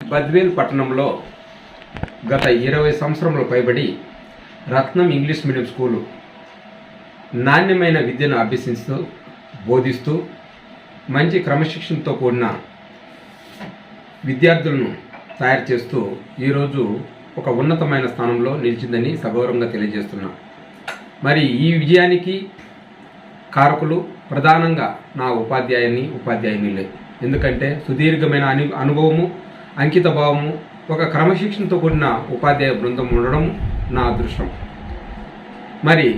బద్వేల్ పట్టణంలో గత ఇరవై సంవత్సరముల పైబడి రత్నం ఇంగ్లీష్ మీడియం స్కూలు నాణ్యమైన విద్యను అభ్యసిస్తూ బోధిస్తూ మంచి క్రమశిక్షణతో కూడిన విద్యార్థులను తయారు చేస్తూ ఈరోజు ఒక ఉన్నతమైన స్థానంలో నిలిచిందని సగౌరవంగా తెలియజేస్తున్నా. మరి ఈ విజయానికి కారకులు ప్రధానంగా నా ఉపాధ్యాయుని ఉపాధ్యాయునిలే. ఎందుకంటే సుదీర్ఘమైన అను అనుభవము అంకిత భావము ఒక క్రమశిక్షణతో కూడిన ఉపాధ్యాయ బృందం ఉండడం నా అదృష్టం. మరి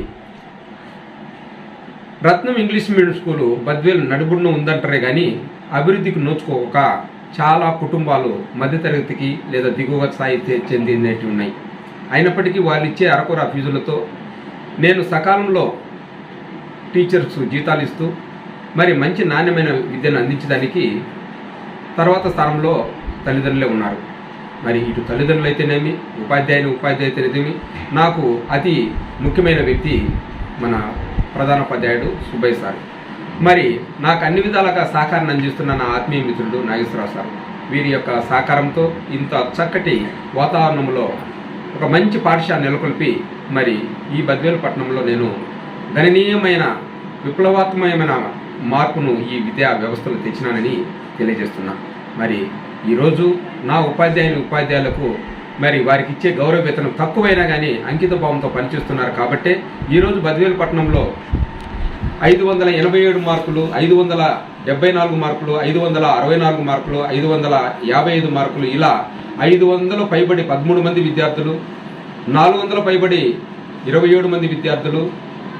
Ratnam English medium school Badvel నడుబుడిన ఉందంటారే కానీ అభివృద్ధికి నోచుకోక చాలా కుటుంబాలు మధ్యతరగతికి లేదా దిగువ స్థాయి చెందినవి చెందినట్టు ఉన్నాయి. అయినప్పటికీ వాళ్ళు ఇచ్చే అరకొర ఫీజులతో నేను సకాలంలో టీచర్స్ జీతాలు ఇస్తూ మరి మంచి నాణ్యమైన విద్యను అందించడానికి తర్వాత స్థానంలో తల్లిదండ్రులే ఉన్నారు. మరి ఇటు తల్లిదండ్రులు అయితేనేమి ఉపాధ్యాయుని ఉపాధ్యాయులు అయితేనేమి నాకు అతి ముఖ్యమైన వ్యక్తి మన ప్రధాన ఉపాధ్యాయుడు సుబ్బయ్య సార్. మరి నాకు అన్ని విధాలుగా సహకారాన్ని అందిస్తున్న నా ఆత్మీయ మిత్రుడు నాగేశ్వరరావు సార్. వీరి యొక్క సహకారంతో ఇంత చక్కటి వాతావరణంలో ఒక మంచి పాఠశాల నెలకొల్పి మరి ఈ బద్వేలు పట్టణంలో నేను గణనీయమైన విప్లవాత్మకమైన మార్పును ఈ విద్యా వ్యవస్థలో తెచ్చినానని తెలియజేస్తున్నాను మరి ఈరోజు నా ఉపాధ్యాయుని ఉపాధ్యాయులకు మరి వారికి ఇచ్చే గౌరవ వేతనం తక్కువైనా కానీ అంకిత భావంతో పనిచేస్తున్నారు కాబట్టే ఈరోజు బద్వేలు పట్టణంలో ఐదు వందల ఎనభై ఏడు మార్కులు ఐదు వందల డెబ్బై నాలుగు మార్కులు ఐదు వందల అరవై నాలుగు మార్కులు ఐదు వందల యాభై ఐదు మార్కులు ఇలా ఐదు వందల పైబడి పదమూడు మంది విద్యార్థులు నాలుగు వందల పైబడి ఇరవై ఏడు మంది విద్యార్థులు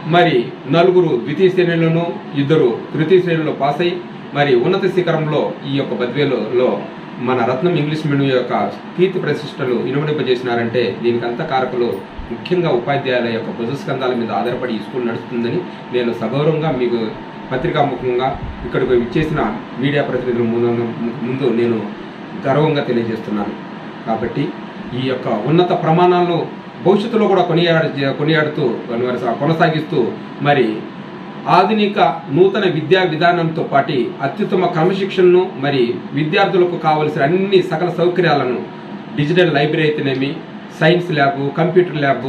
మరి నలుగురు ద్వితీయ శ్రేణులను ఇద్దరు తృతీయ శ్రేణిలో పాస్ అయ్యి మరి ఉన్నత శిఖరంలో ఈ యొక్క బద్వేలులో మన రత్నం ఇంగ్లీష్ మీడియం యొక్క కీర్తి ప్రతిష్టలు ఇనుమడింపజేసినారంటే దీనికి అంత కారకులు ముఖ్యంగా ఉపాధ్యాయుల యొక్క భుజస్కంధాల మీద ఆధారపడి ఈ స్కూల్ నడుస్తుందని నేను సగౌరవంగా మీకు పత్రికాముఖంగా ఇక్కడికి ఇచ్చేసిన మీడియా ప్రతినిధుల ముందు ముందు నేను గర్వంగా తెలియజేస్తున్నాను. కాబట్టి ఈ యొక్క ఉన్నత ప్రమాణాలను భవిష్యత్తులో కూడా కొనియాడ కొనియాడుతూ కొనసాగిస్తూ మరి ఆధునిక నూతన విద్యా విధానంతో పాటు అత్యుత్తమ క్రమశిక్షణను మరి విద్యార్థులకు కావలసిన అన్ని సకల సౌకర్యాలను డిజిటల్ లైబ్రరీ అయితేనేమి సైన్స్ ల్యాబ్ కంప్యూటర్ ల్యాబ్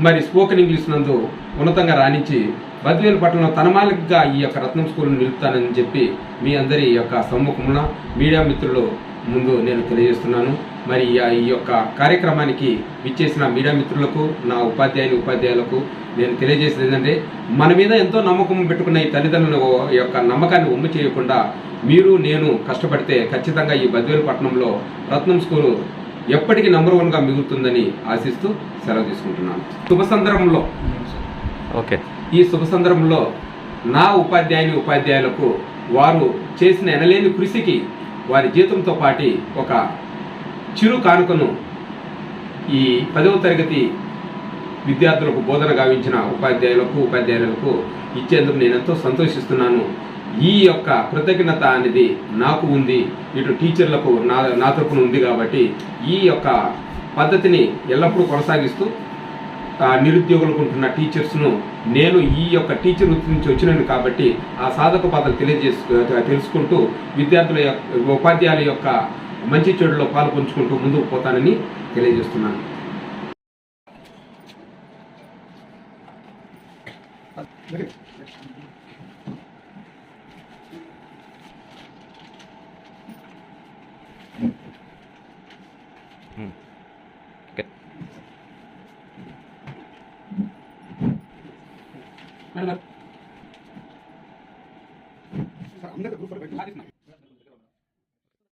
మరి స్పోకెన్ ఇంగ్లీష్ నందు ఉన్నతంగా రాణించి బద్వేలు పట్టణంలో తనమాలికగా ఈ యొక్క రత్నం స్కూల్ను నిలుపుతానని చెప్పి మీ అందరి యొక్క సమ్ముఖమున మీడియా మిత్రులు ముందు నేను తెలియజేస్తున్నాను. మరి ఈ- యొక్క కార్యక్రమానికి విచ్చేసిన మీడియా మిత్రులకు నా ఉపాధ్యాయుని ఉపాధ్యాయులకు నేను తెలియజేసేది ఏంటంటే మన మీద ఎంతో నమ్మకం పెట్టుకున్న ఈ తల్లిదండ్రుల యొక్క నమ్మకాన్ని ఒమ్ము చేయకుండా మీరు నేను కష్టపడితే ఖచ్చితంగా ఈ బద్వేలు పట్టణంలో రత్నం స్కూలు ఎప్పటికీ నంబర్ వన్గా మిగులుతుందని ఆశిస్తూ సెలవు తీసుకుంటున్నాను. శుభ సందర్భంలో ఓకే. ఈ శుభ సందర్భంలో నా ఉపాధ్యాయుని ఉపాధ్యాయులకు వారు చేసిన ఎనలేని కృషికి వారి జీతంతో పాటి ఒక చిరు కానుకను ఈ పదవ తరగతి విద్యార్థులకు బోధన గావించిన ఉపాధ్యాయులకు ఉపాధ్యాయులకు ఇచ్చేందుకు నేను ఎంతో సంతోషిస్తున్నాను. ఈ యొక్క కృతజ్ఞత అనేది నాకు ఉంది. ఇటు టీచర్లకు నా నా తరపున ఉంది కాబట్టి ఈ యొక్క పద్ధతిని ఎల్లప్పుడూ కొనసాగిస్తూ నిరుద్యోగులకు ఉంటున్న టీచర్స్ను నేను ఈ యొక్క టీచర్ వృత్తి నుంచి వచ్చినాను కాబట్టి ఆ సాధక పాత్ర తెలియజేసు తెలుసుకుంటూ విద్యార్థుల యొక్క ఉపాధ్యాయుల యొక్క మంచి చెడులో పాలు పంచుకుంటూ ముందుకు పోతానని తెలియజేస్తున్నాను. అందరూ